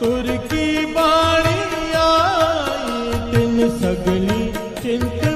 ਤੁਰ ਕੀ ਬਾਣੀ ਆਈ? ਤਿੰਨ ਸਗਲੀ ਚਿੰਤ